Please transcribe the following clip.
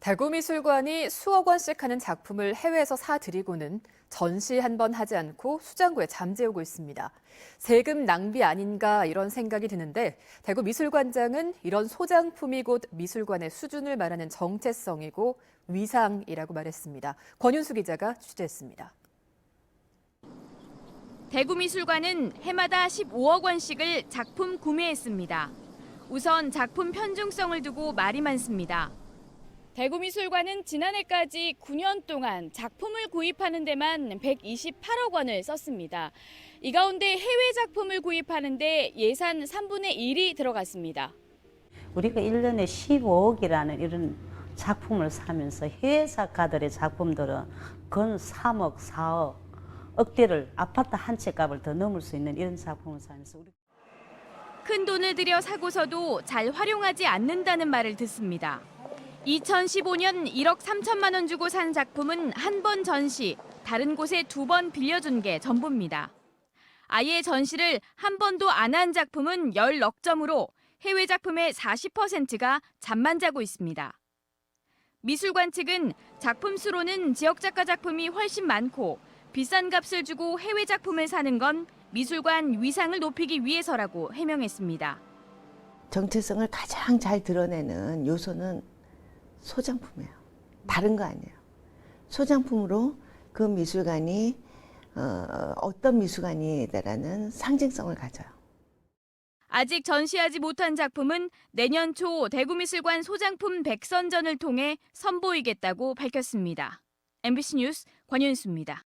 대구미술관이 수억 원씩 하는 작품을 해외에서 사들이고는 전시 한 번 하지 않고 수장고에 잠재우고 있습니다. 세금 낭비 아닌가 이런 생각이 드는데 대구 미술관장은 이런 소장품이 곧 미술관의 수준을 말하는 정체성이고 위상이라고 말했습니다. 권윤수 기자가 취재했습니다. 대구미술관은 해마다 15억 원씩을 작품 구매했습니다. 우선 작품 편중성을 두고 말이 많습니다. 대구미술관은 지난해까지 9년 동안 작품을 구입하는 데만 128억 원을 썼습니다. 이 가운데 해외 작품을 구입하는데 예산 3분의 1이 들어갔습니다. 우리가 1년에 15억이라는 이런 작품을 사면서 해외 작가들의 작품들은 건 3억, 4억, 억대를 아파트 한 채 값을 더 넘을 수 있는 이런 작품을 사면서 우리 큰 돈을 들여 사고서도 잘 활용하지 않는다는 말을 듣습니다. 2015년 1억 3천만 원 주고 산 작품은 한 번 전시, 다른 곳에 두 번 빌려준 게 전부입니다. 아예 전시를 한 번도 안 한 작품은 10넉 점으로 해외 작품의 40%가 잠만 자고 있습니다. 미술관 측은 작품 수로는 지역 작가 작품이 훨씬 많고 비싼 값을 주고 해외 작품을 사는 건 미술관 위상을 높이기 위해서라고 해명했습니다. 정체성을 가장 잘 드러내는 요소는 소장품이에요. 다른 거 아니에요. 소장품으로 그 미술관이 어, 어떤 미술관이다라는 상징성을 가져요. 아직 전시하지 못한 작품은 내년 초 대구미술관 소장품 백선전을 통해 선보이겠다고 밝혔습니다. MBC 뉴스 권윤수입니다.